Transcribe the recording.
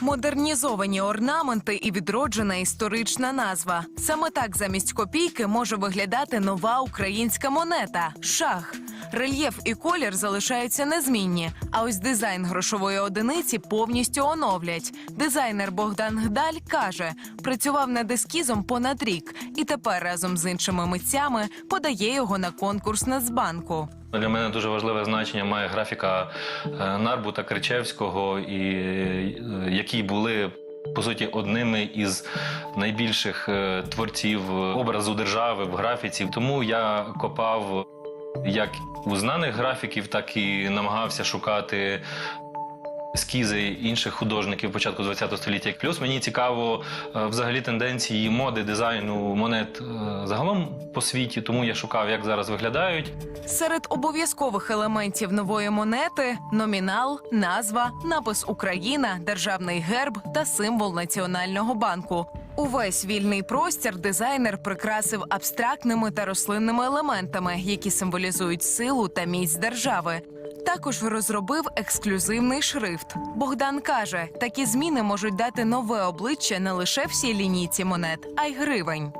Модернізовані орнаменти і відроджена історична назва. Саме так замість копійки може виглядати нова українська монета шах. Рельєф і колір залишаються незмінні. А ось дизайн грошової одиниці повністю оновлять. Дизайнер Богдан Гдаль каже, працював над ескізом понад рік і тепер разом з іншими митцями подає його на конкурс Нацбанку. Для мене дуже важливе значення має графіка е, Нарбута Кричевського, і, е, які були. По суті, одними із найбільших е, творців образу держави в графіці. Тому я копав як у знаних графіків, так і намагався шукати ескізи інших художників початку ХХ століття. Плюс мені цікаво е, взагалі тенденції моди дизайну монет е, загалом по світі, тому я шукав, як зараз виглядають. Серед обов'язкових елементів нової монети номінал, назва, напис Україна, державний герб та символ Національного банку. Увесь вільний простір дизайнер прикрасив абстрактними та рослинними елементами, які символізують силу та міць держави. Також розробив ексклюзивний шрифт. Богдан каже, такі зміни можуть дати нове обличчя не лише всій лінійці монет, а й гривень.